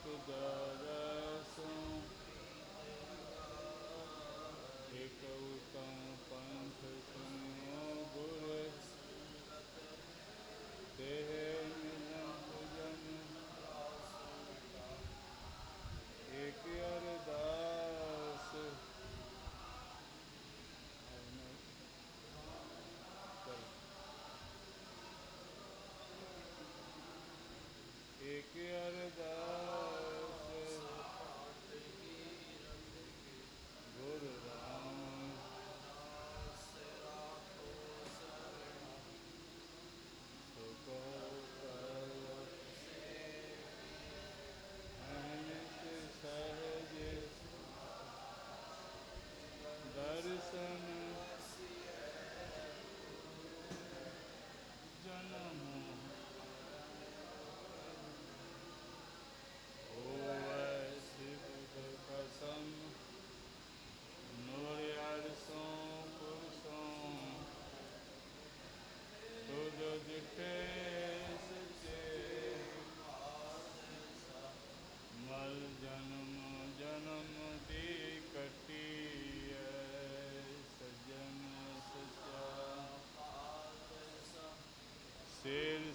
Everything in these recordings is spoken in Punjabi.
ਸਤਿਗੁਰ ਸੋ ਏਕ ਉਤਮ ਪੰਥ ਸੁਨੋ ਗੁਰ ਦੇਹ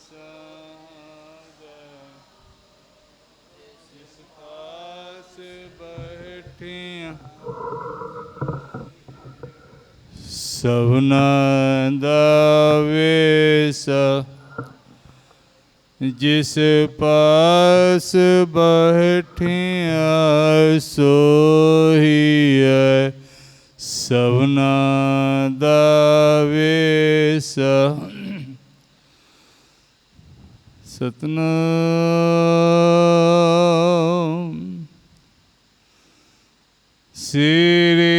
ਸਿਰ ਜਿਸ ਪਾਸ ਬੈਠੀਆਂ ਸਭਨਾ ਦਾ ਵੇਸ ਜਿਸ ਪਾਸ ਬੈਠਿਆ ਸੋਈ ਸਭਨਾ ਦਾ ਵੇਸ। ਸਤਨਾਮ। ਸ੍ਰੀ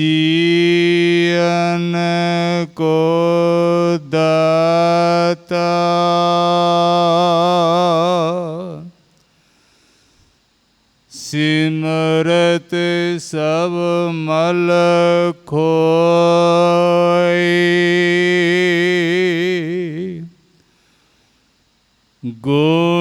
ਜੀਅਨ ਕੋ ਦਾਤਾ। ਸਿਮਰਤ ਸਭ ਮਲ ਖੋਈ ਗੁਣ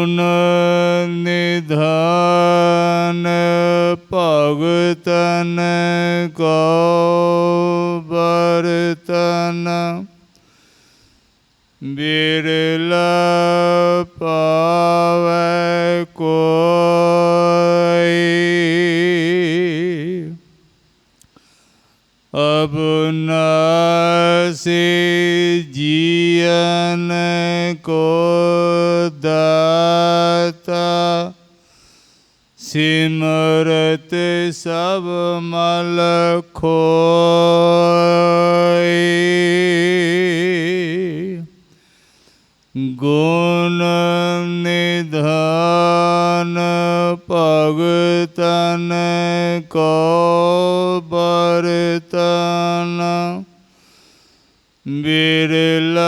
ਬਿਰਲਾ ਪਾਵੈ ਕੋਈ। ਅਬ ਨਾਸੀ ਜੀਅਨ ਕੋ ਦਾਤਾ ਸਿਮਰਤ ਸਭ ਮਲ ਖੋਈ ਗੁਣ ਨਿਧਾਨ ਭਗਤਨ ਕੋ ਬਰਤਨ ਬਿਰਲਾ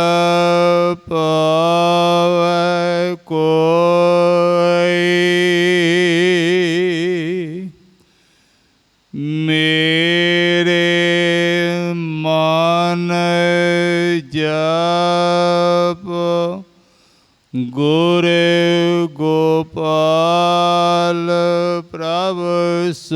ਪਾਵੈ ਕੋਈ ਗੋਪਾਲ ਪ੍ਰਭ ਸੋਈ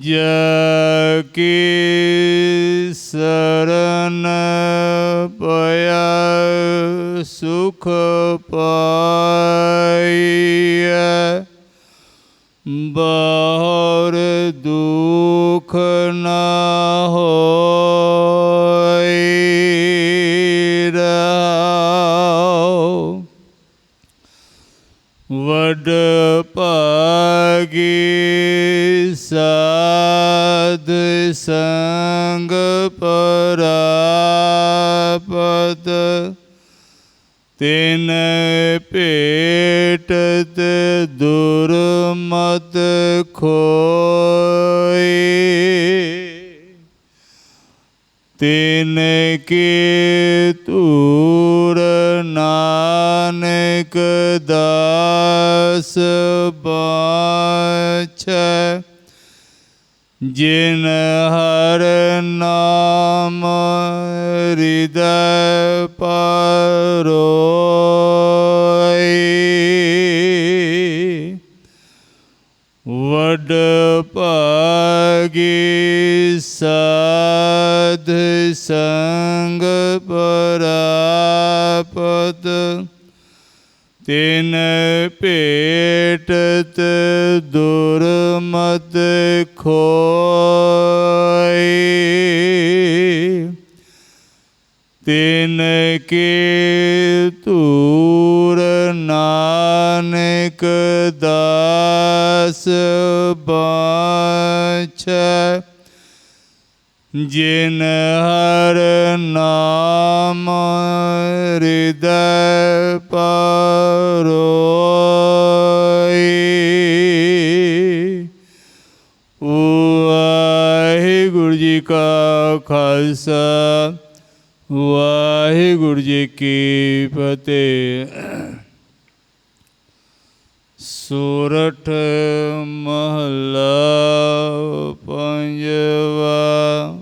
ਜਾ ਕੀ ਸਰਨ ਪਿਆ ਸੁਖ ਪਾਈਐ। ਬਾਹਰ ਦੁਖ ਨਾ ਹੋਈ ਵਡ ਭਾਗੀ ਸਾਧ ਸੰਗ ਪਰਾਪਤ। ਤਿਨ ਭੇਟਤ ਦੁਰਮਤ ਖੋਏ ਤਿਨ ਕੀ ਤੂਰ ਨਾਨਕ ਦਾਸ ਬਾਛੈ ਜਿਨ ਹਰ ਨਾਮ ਹਿਰਦੈ ਪਰੋਈ ਵਡ ਭਾਗੀ ਸਾਧ ਸੰਗ ਪਰਾਪਤ ਤਿਨ ਭੇਟਤ ਦੁਰਮਤ ਖੋਈ ਤਿਨ ਕੀ ਤੂਰ ਨਾਨਕ ਦਾਸ ਬਾਛੈ। ਜਿਨ ਹਰ ਨਾਮ ਹਿਰਦੈ ਪਰੋਈ। ਵਾਹਿਗੁਰੂ ਜੀ ਕਾ ਖਾਲਸਾ, ਵਾਹਿਗੁਰੂ ਜੀ ਕੀ ਫਤਿਹ। ਸੂਰਠ ਮਹਲਾ ਪੰਜਵਾ